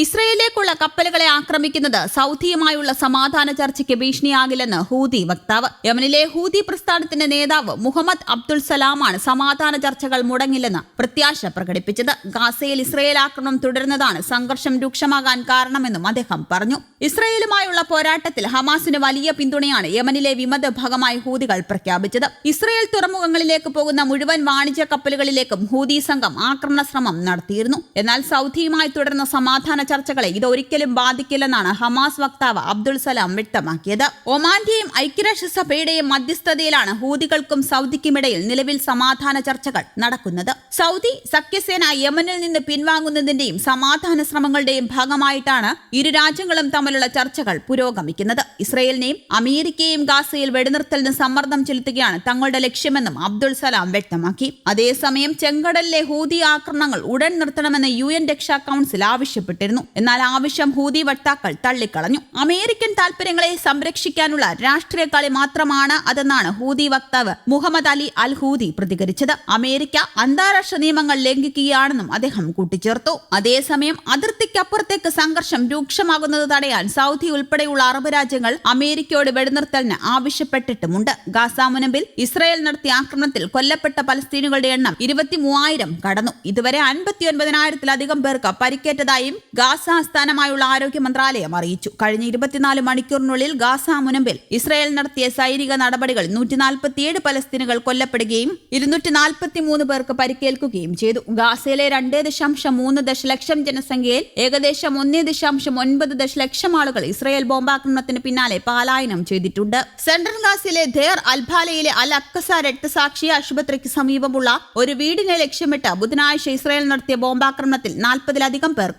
ഇസ്രയേലിലേക്കുള്ള കപ്പലുകളെ ആക്രമിക്കുന്നത് സൗദിയുമായുള്ള സമാധാന ചർച്ചയ്ക്ക് ഭീഷണിയാകില്ലെന്ന് ഹൂതി വക്താവ്. യമനിലെ ഹൂതി പ്രസ്ഥാനത്തിന്റെ നേതാവ് മുഹമ്മദ് അബ്ദുൾ സലാമാണ് സമാധാന ചർച്ചകൾ മുടങ്ങില്ലെന്ന് പ്രത്യാശ പ്രകടിപ്പിച്ചത്. ഗാസയിൽ ഇസ്രയേൽ ആക്രമണം തുടരുന്നതാണ് സംഘർഷം രൂക്ഷമാകാൻ കാരണമെന്നും അദ്ദേഹം പറഞ്ഞു. ഇസ്രയേലുമായുള്ള പോരാട്ടത്തിൽ ഹമാസിന് വലിയ പിന്തുണയാണ് യമനിലെ വിമത ഭാഗമായി ഹൂതികൾ പ്രഖ്യാപിച്ചത്. ഇസ്രയേൽ തുറമുഖങ്ങളിലേക്ക് പോകുന്ന മുഴുവൻ വാണിജ്യ കപ്പലുകളിലേക്കും ഹൂതി സംഘം ആക്രമണ ശ്രമം നടത്തിയിരുന്നു. എന്നാൽ സൗദിയുമായി തുടർന്ന സമാധാന ചർച്ചകളെ ഇത് ഒരിക്കലും ബാധിക്കില്ലെന്നാണ് ഹമാസ് വക്താവ് അബ്ദുൾ സലാം വ്യക്തമാക്കിയത്. ഒമാന്റെയും ഐക്യരാഷ്ട്രസഭയുടെയും മധ്യസ്ഥതയിലാണ് ഹൂതികൾക്കും സൗദിക്കുമിടയിൽ നിലവിൽ സമാധാന ചർച്ചകൾ നടക്കുന്നത്. സൗദി സഖ്യസേന യമനിൽ നിന്ന് പിൻവാങ്ങുന്നതിന്റെയും സമാധാന ശ്രമങ്ങളുടെയും ഭാഗമായിട്ടാണ് ഇരു രാജ്യങ്ങളും തമ്മിലുള്ള ചർച്ചകൾ പുരോഗമിക്കുന്നത്. ഇസ്രയേലിനെയും അമേരിക്കയെയും ഗാസയിൽ വെടിനിർത്തലിന് സമ്മർദ്ദം ചെലുത്തുകയാണ് തങ്ങളുടെ ലക്ഷ്യമെന്നും അബ്ദുൾ സലാം വ്യക്തമാക്കി. അതേസമയം ചെങ്കടലിലെ ഹൂതി ആക്രമണങ്ങൾ ഉടൻ നിർത്തണമെന്ന് യു എൻ രക്ഷാ കൗൺസിൽ ആവശ്യപ്പെട്ടിരുന്നു. എന്നാൽ ആവശ്യം ഹൂതി വക്താക്കൾ തള്ളിക്കളഞ്ഞു. അമേരിക്കൻ താൽപര്യങ്ങളെ സംരക്ഷിക്കാനുള്ള രാഷ്ട്രീയ കളി മാത്രമാണ് അതെന്നാണ് ഹൂതി വക്താവ് മുഹമ്മദ് അലി അൽ ഹൂതി പ്രതികരിച്ചത്. അമേരിക്ക അന്താരാഷ്ട്ര നിയമങ്ങൾ ലംഘിക്കുകയാണെന്നും അദ്ദേഹം കൂട്ടിച്ചേർത്തു. അതേസമയം അതിർത്തിക്കപ്പുറത്തേക്ക് സംഘർഷം രൂക്ഷമാകുന്നത് തടയാൻ സൗദി ഉൾപ്പെടെയുള്ള അറബ് രാജ്യങ്ങൾ അമേരിക്കയോട് വെടിനിർത്തലിന് ആവശ്യപ്പെട്ടിട്ടുമുണ്ട്. ഗാസ മുനമ്പിൽ ഇസ്രായേൽ നടത്തിയ ആക്രമണത്തിൽ കൊല്ലപ്പെട്ട പലസ്തീനുകളുടെ എണ്ണം ഇരുപത്തി മൂവായിരം കടന്നു. ഇതുവരെ അൻപത്തി ഒൻപതിനായിരത്തിലധികം പേർക്ക് പരിക്കേറ്റതായും ഗാസ ആസ്ഥാനമായുള്ള ആരോഗ്യ മന്ത്രാലയം അറിയിച്ചു. കഴിഞ്ഞ ഇരുപത്തിനാല് മണിക്കൂറിനുള്ളിൽ ഗാസ മുനമ്പിൽ ഇസ്രായേൽ നടത്തിയ സൈനിക നടപടികൾ നൂറ്റി നാൽപ്പത്തിയേഴ് പലസ്തീനുകൾ കൊല്ലപ്പെടുകയും ഇരുന്നൂറ്റി നാൽപ്പത്തി മൂന്ന് പേർക്ക് പരിക്കേൽക്കുകയും ചെയ്തു. ഗാസയിലെ രണ്ടേ ദശാംശം മൂന്ന് ദശലക്ഷം ജനസംഖ്യയിൽ ഏകദേശം ഒന്നേ ദശാംശം ഒൻപത് ദശലക്ഷം ആളുകൾ ഇസ്രായേൽ ബോംബാക്രമണത്തിന് പിന്നാലെ പലായനം ചെയ്തിട്ടുണ്ട്. സെൻട്രൽ ഗാസയിലെ ധേർ അൽഫാലയിലെ അൽ അക്കസ രക്തസാക്ഷി ആശുപത്രിക്ക് സമീപമുള്ള ഒരു വീടിനെ ലക്ഷ്യമിട്ട് ബുധനാഴ്ച ഇസ്രായേൽ നടത്തിയ ബോംബാക്രമണത്തിൽ നാൽപ്പതിലധികം പേർ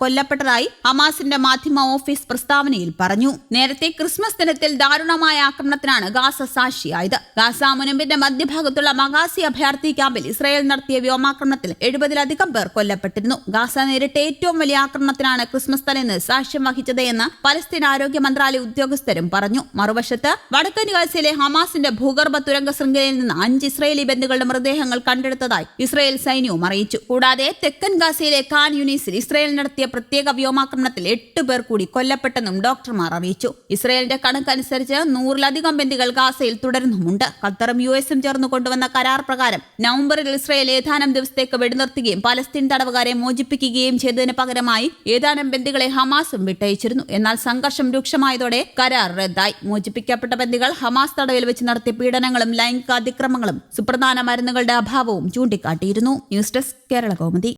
കൊല്ലപ്പെട്ടതായി ഹമാസിന്റെ മാധ്യമ ഓഫീസ് പ്രസ്താവനയിൽ പറഞ്ഞു. നേരത്തെ ക്രിസ്മസ് ദിനത്തിൽ ദാരുണമായ ആക്രമണത്തിനാണ് ഗാസ സാക്ഷിയായത്. ഗാസ മുനമ്പിന്റെ മധ്യഭാഗത്തുള്ള മഗാസി അഭയാർത്ഥി ക്യാമ്പിൽ ഇസ്രായേൽ നടത്തിയ വ്യോമാക്രമണത്തിൽ എഴുപതിലധികം പേർ കൊല്ലപ്പെട്ടിരുന്നു. ഗാസ നേരിട്ട ഏറ്റവും വലിയ ആക്രമണത്തിനാണ് ക്രിസ്മസ് തലേന്ന് സാക്ഷ്യം വഹിച്ചത് എന്ന് പലസ്തീൻ ആരോഗ്യ മന്ത്രാലയ ഉദ്യോഗസ്ഥരും പറഞ്ഞു. മറുവശത്ത് വടക്കൻ ഗാസയിലെ ഹമാസിന്റെ ഭൂഗർഭ തുരങ്ക ശൃംഖലയിൽ നിന്ന് അഞ്ച് ഇസ്രയേലി ബന്ധുക്കളുടെ മൃതദേഹങ്ങൾ കണ്ടെടുത്തതായി ഇസ്രായേൽ സൈന്യവും അറിയിച്ചു. കൂടാതെ തെക്കൻ ഗാസയിലെ ഖാൻ യുനീസിൽ ഇസ്രായേൽ നടത്തിയ പ്രത്യേക വ്യോമാക്രമണത്തിൽ എട്ട് പേർ കൂടി കൊല്ലപ്പെട്ടെന്നും ഡോക്ടർമാർ അറിയിച്ചു. ഇസ്രയേലിന്റെ കണക്കനുസരിച്ച് നൂറിലധികം ബന്ദികൾ ഗാസയിൽ തുടരുന്നുമുണ്ട്. ഖത്തറും യു എസും ചേർന്ന് കൊണ്ടുവന്ന കരാർ പ്രകാരം നവംബറിൽ ഇസ്രയേൽ ഏതാനും ദിവസത്തേക്ക് വെടിനിർത്തുകയും പലസ്തീൻ തടവുകാരെ മോചിപ്പിക്കുകയും ചെയ്തതിന് പകരമായി ഏതാനും ബന്ദികളെ ഹമാസും വിട്ടയച്ചിരുന്നു. എന്നാൽ സംഘർഷം രൂക്ഷമായതോടെ കരാർ റദ്ദായി. മോചിപ്പിക്കപ്പെട്ട ബന്ദികൾ ഹമാസ് തടവിൽ വെച്ച് നടത്തിയ പീഡനങ്ങളും ലൈംഗിക അതിക്രമങ്ങളും സുപ്രധാന മരുന്നുകളുടെ അഭാവവും ചൂണ്ടിക്കാട്ടിയിരുന്നു. News desk Kerala Kaumudi.